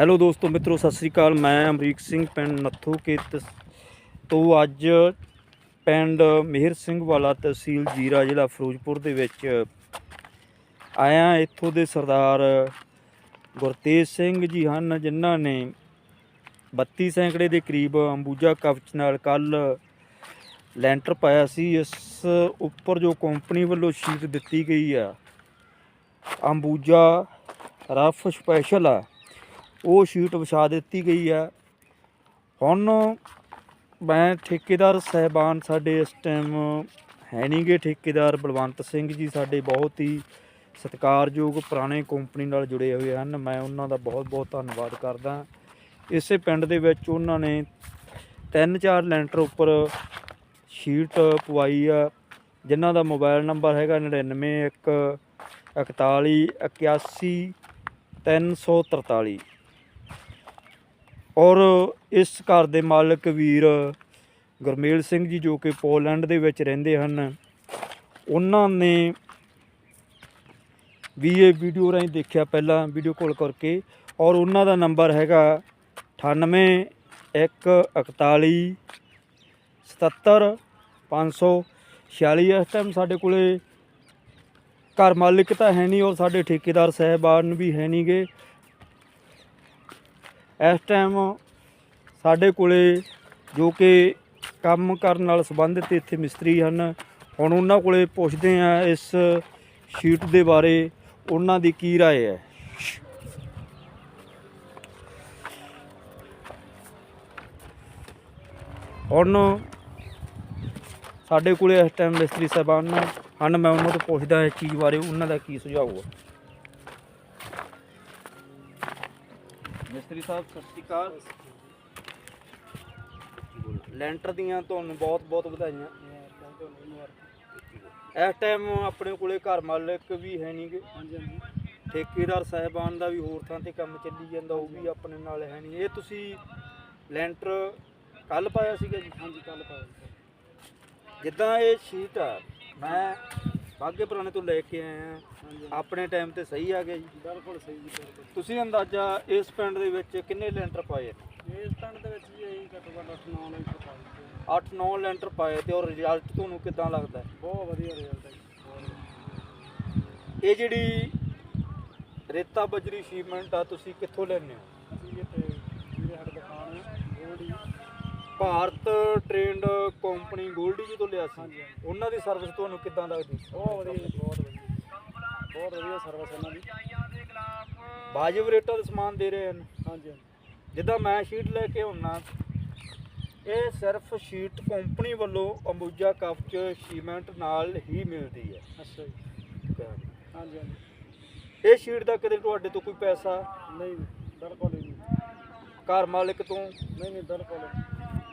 Hello ਦੋਸਤੋ, ਮਿੱਤਰੋ, ਸਤਿ ਸ੍ਰੀ ਅਕਾਲ। ਮੈਂ ਅਮਰੀਕ ਸਿੰਘ, ਪਿੰਡ ਨੱਥੂ ਕੇ ਤਸ- ਤੋਂ ਅੱਜ ਪਿੰਡ ਮਿਹਰ ਸਿੰਘ ਵਾਲਾ ਤਹਿਸੀਲ ਜੀਰਾ ਜ਼ਿਲ੍ਹਾ ਫਿਰੋਜ਼ਪੁਰ ਦੇ ਵਿੱਚ ਆਇਆ ਇੱਥੋਂ ਦੇ ਸਰਦਾਰ ਗੁਰਤੇਜ ਸਿੰਘ ਜੀ ਹਨ, ਜਿਨ੍ਹਾਂ ਨੇ 32 ਸੈਂਕੜੇ ਦੇ ਕਰੀਬ ਅੰਬੂਜਾ ਕਵਚ ਨਾਲ ਕੱਲ ਲੈਂਟਰ ਪਾਇਆ ਸੀ। ਇਸ ਉੱਪਰ ਜੋ ਕੰਪਨੀ ਵੱਲੋਂ ਸ਼ੀਟ ਦਿੱਤੀ ਗਈ ਆ, ਅੰਬੂਜਾ ਰਫ ਸਪੈਸ਼ਲ ਆ। ਉਹ ਸ਼ੀਟ ਵਿਛਾ ਦਿੱਤੀ ਗਈ ਆ। ਹੁਣ ਮੈਂ ਠੇਕੇਦਾਰ ਸਹਿਬਾਨ ਸਾਡੇ ਇਸ ਟਾਈਮ ਹੈ ਨਹੀਂਗੇ ਠੇਕੇਦਾਰ ਬਲਵੰਤ ਸਿੰਘ ਜੀ ਸਾਡੇ ਬਹੁਤ ਹੀ ਸਤਿਕਾਰਯੋਗ ਪੁਰਾਣੇ ਕੰਪਨੀ ਨਾਲ ਜੁੜੇ ਹੋਏ ਹਨ। ਮੈਂ ਉਹਨਾਂ ਦਾ ਬਹੁਤ ਬਹੁਤ ਧੰਨਵਾਦ ਕਰਦਾ। ਇਸੇ ਪਿੰਡ ਦੇ ਵਿੱਚ ਉਹਨਾਂ ਨੇ ਤਿੰਨ ਚਾਰ ਲੈਂਟਰ ਉੱਪਰ ਸ਼ੀਟ ਪਵਾਈ ਆ, ਜਿਨ੍ਹਾਂ ਦਾ ਮੋਬਾਈਲ ਨੰਬਰ ਹੈਗਾ 991 41 81 343 ਔਰ ਇਸ ਘਰ ਦੇ ਮਾਲਕ ਵੀਰ ਗੁਰਮੇਲ ਸਿੰਘ ਜੀ ਜੋ ਕਿ ਪੋਲੈਂਡ ਦੇ ਵਿੱਚ ਰਹਿੰਦੇ ਹਨ, ਉਹਨਾਂ ਨੇ ਵੀ ਇਹ ਵੀਡੀਓ ਰਾਹੀਂ ਦੇਖਿਆ ਪਹਿਲਾਂ, ਵੀਡੀਓ ਕਾਲ ਕਰਕੇ ਔਰ ਉਹਨਾਂ ਦਾ ਨੰਬਰ ਹੈਗਾ 98 141 77 546 ਇਸ ਟਾਈਮ ਸਾਡੇ ਕੋਲੇ ਘਰ ਮਾਲਕ ਤਾਂ ਹੈ ਨਹੀਂ ਔਰ ਸਾਡੇ ਠੇਕੇਦਾਰ ਸਹਿਬਾਨ ਵੀ ਹੈ ਨਹੀਂਗੇ ਇਸ ਟਾਈਮ ਸਾਡੇ ਕੋਲੇ ਜੋ ਕਿ ਕੰਮ ਕਰਨ ਨਾਲ ਸੰਬੰਧਿਤ ਇੱਥੇ ਮਿਸਤਰੀ ਹਨ ਹੁਣ ਉਹਨਾਂ ਕੋਲੇ ਪੁੱਛਦੇ ਆ ਇਸ ਸ਼ੀਟ ਦੇ ਬਾਰੇ ਉਹਨਾਂ ਦੀ ਕੀ رائے ਹੈ ਹੁਣ ਸਾਡੇ ਕੋਲੇ ਇਸ ਟਾਈਮ ਮਿਸਤਰੀ ਸਾਹਿਬਾਨ ਹਨ ਮੈਂ ਉਹਨਾਂ ਤੋਂ ਪੁੱਛਦਾ ਇਸ ਚੀਜ਼ ਬਾਰੇ ਉਹਨਾਂ ਦਾ ਕੀ ਸੁਝਾਅ ਹੈ ਮਿਸਤਰੀ ਸਾਹਿਬ ਸਤਿ ਸ਼੍ਰੀ ਅਕਾਲ। ਲੈਂਟਰ ਦੀਆਂ ਤੁਹਾਨੂੰ ਬਹੁਤ ਬਹੁਤ ਵਧਾਈਆਂ। ਇਸ ਟਾਈਮ ਆਪਣੇ ਕੋਲੇ ਘਰ ਮਾਲਕ ਵੀ ਹੈ ਨਹੀਂਗੇ ਹਾਂਜੀ ਹਾਂਜੀ। ਠੇਕੇਦਾਰ ਸਾਹਿਬਾਨ ਦਾ ਵੀ ਹੋਰ ਥਾਂ ਤੇ ਕੰਮ ਚੱਲੀ ਜਾਂਦਾ ਉਹ ਵੀ ਆਪਣੇ ਨਾਲ ਹੈ ਨਹੀਂ। ਇਹ ਤੁਸੀਂ ਲੈਂਟਰ ਕੱਲ ਪਾਇਆ ਸੀਗਾ ਜੀ? ਹਾਂਜੀ ਕੱਲ ਪਾਇਆ ਜਿੱਦਾਂ ਇਹ ਸ਼ੀਟ ਆ ਮੈਂ ਬਾਗੇ ਪੁਰਾਣੇ ਤੋਂ ਲੈ ਕੇ ਆਇਆ ਹਾਂਜੀ ਆਪਣੇ ਟਾਈਮ ਤੇ ਸਹੀ ਆ ਗਿਆ ਜੀ। ਬਿਲਕੁਲ ਸਹੀ ਜੀ ਬਿਲਕੁਲ। ਤੁਸੀਂ ਅੰਦਾਜ਼ਾ ਇਸ ਪਿੰਡ ਦੇ ਵਿੱਚ ਕਿੰਨੇ ਲੈਂਟਰ ਪਾਏ ਇਸ ਪਿੰਡ ਦੇ ਵਿੱਚ ਜੀ ਇਹੀ ਘੱਟੋ ਘੱਟ 8 9 ਇੰਚ ਪਾ ਦਿੱਤੇ 8-9 ਲੈਂਟਰ ਪਾਏ ਤੇ ਔਰ ਰਿਜ਼ਲਟ ਤੁਹਾਨੂੰ ਕਿਦਾਂ ਲੱਗਦਾ? ਬਹੁਤ ਵਧੀਆ ਰਿਜ਼ਲਟ ਹੈ। ਇਹ ਜਿਹੜੀ ਰੇਤਾ ਬਜਰੀ ਸੀਮੈਂਟ ਆ ਤੁਸੀਂ ਕਿੱਥੋਂ ਲੈਂਦੇ ਹੋ? ਅਸੀਂ ਇੱਥੇ ਜਿਹੜੇ ਸਾਡੀ ਦੁਕਾਨ ਹੈ ਭਾਰਤ ਟ੍ਰੇਨਡ ਕੰਪਨੀ ਗੋਲਡੀ ਜੀ ਤੋਂ ਲਿਆ ਸੀ। ਉਹਨਾਂ ਦੀ ਸਰਵਿਸ ਤੁਹਾਨੂੰ ਕਿਦਾਂ ਲੱਗਦੀ? ਬਹੁਤ ਵਧੀਆ ਬਹੁਤ ਵਧੀਆ ਬਹੁਤ ਵਧੀਆ ਸਰਵਿਸ ਇਹਨਾਂ ਦੀ। ਵਾਜਿਬ ਰੇਟਾਂ ਦੇ ਸਮਾਨ ਦੇ ਰਹੇ ਹਨ। ਹਾਂਜੀ ਜਿੱਦਾਂ ਮੈਂ ਸ਼ੀਟ ਲੈ ਕੇ ਹੁੰਨਾ ਇਹ ਸਿਰਫ ਸ਼ੀਟ ਕੰਪਨੀ ਵੱਲੋਂ ਅੰਬੂਜਾ ਕਵਚ ਸੀਮੈਂਟ ਨਾਲ ਹੀ ਮਿਲਦੀ ਹੈ। ਅੱਛਾ ਜੀ। ਹਾਂਜੀ ਹਾਂਜੀ। ਇਹ ਸ਼ੀਟ ਦਾ ਕਦੇ ਤੁਹਾਡੇ ਤੋਂ ਕੋਈ ਪੈਸਾ? ਨਹੀਂ ਬਿਲਕੁਲ ਨਹੀਂ ਘਰ ਮਾਲਕ ਤੋਂ? ਨਹੀਂ ਨਹੀਂ ਬਿਲਕੁਲ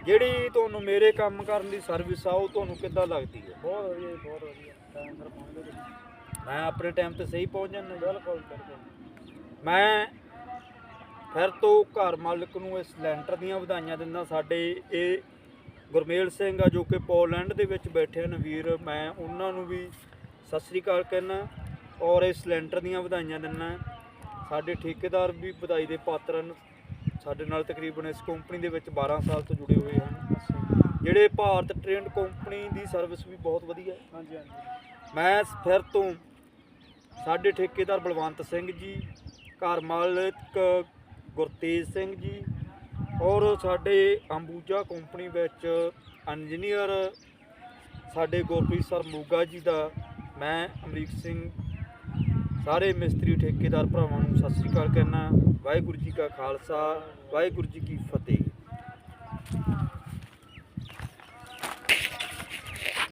ਜਿਹੜੀ ਤੁਹਾਨੂੰ ਮੇਰੇ ਕੰਮ ਕਰਨ ਦੀ ਸਰਵਿਸ ਆ ਉਹ ਤੁਹਾਨੂੰ ਕਿੱਦਾਂ ਲੱਗਦੀ ਹੈ? ਬਹੁਤ ਵਧੀਆ ਜੀ ਬਹੁਤ ਵਧੀਆ। ਟਾਈਮ ਸਿਰ ਪਹੁੰਚਦੇ ਤੁਸੀਂ ਮੈਂ ਆਪਣੇ ਟਾਈਮ ਤੇ ਸਹੀ ਪਹੁੰਚ ਜਾਂਦਾ। ਬਿਲਕੁਲ ਬਿਲਕੁਲ। ਮੈਂ ਫਿਰ ਤੋਂ ਘਰ ਮਾਲਕ ਨੂੰ ਇਸ ਲੈਂਟਰ ਦੀਆਂ ਵਧਾਈਆਂ ਦਿੰਦਾ ਸਾਡੇ ਇਹ ਗੁਰਮੇਲ ਸਿੰਘ ਆ ਜੋ ਕਿ ਪੋਲੈਂਡ ਦੇ ਵਿੱਚ ਬੈਠੇ ਹਨ ਵੀਰ ਮੈਂ ਉਹਨਾਂ ਨੂੰ ਵੀ ਸਤਿ ਸ੍ਰੀ ਅਕਾਲ ਕਹਿਣਾ ਔਰ ਇਸ ਲੈਂਟਰ ਦੀਆਂ ਵਧਾਈਆਂ ਦਿੰਦਾ। ਸਾਡੇ ਠੇਕੇਦਾਰ ਵੀ ਵਧਾਈ ਦੇ ਪਾਤਰ ਹਨ। ਸਾਡੇ ਨਾਲ ਤਕਰੀਬਨ ਇਸ ਕੰਪਨੀ ਦੇ ਵਿੱਚ 12 ਸਾਲ ਤੋਂ ਜੁੜੇ ਹੋਏ ਹਨ। ਜਿਹੜੇ ਭਾਰਤ ਟ੍ਰੇਨਡ ਕੰਪਨੀ ਦੀ ਸਰਵਿਸ ਵੀ ਬਹੁਤ ਵਧੀਆ ਹੈ। ਹਾਂਜੀ ਹਾਂਜੀ। ਮੈਂ ਫਿਰ ਤੋਂ ਸਾਡੇ ਠੇਕੇਦਾਰ ਬਲਵੰਤ ਸਿੰਘ ਜੀ ਘਰ ਮਾਲਕ ਗੁਰਤੇਜ ਸਿੰਘ ਜੀ ਔਰ ਸਾਡੇ ਅੰਬੂਜਾ ਕੰਪਨੀ ਵਿੱਚ ਇੰਜੀਨੀਅਰ ਸਾਡੇ ਗੁਰਪ੍ਰੀਤ ਸਰ ਮੋਗਾ ਜੀ ਦਾ ਮੈਂ ਅਮਰੀਕ ਸਿੰਘ ਸਾਰੇ ਮਿਸਤਰੀ, ਠੇਕੇਦਾਰ, ਭਰਾਵਾਂ ਨੂੰ ਸਤਿ ਸ੍ਰੀ ਅਕਾਲ ਕਹਿਣਾ ਵਾਹਿਗੁਰੂ ਜੀ ਕਾ ਖਾਲਸਾ, ਵਾਹਿਗੁਰੂ ਜੀ ਕੀ ਫਤਿਹ।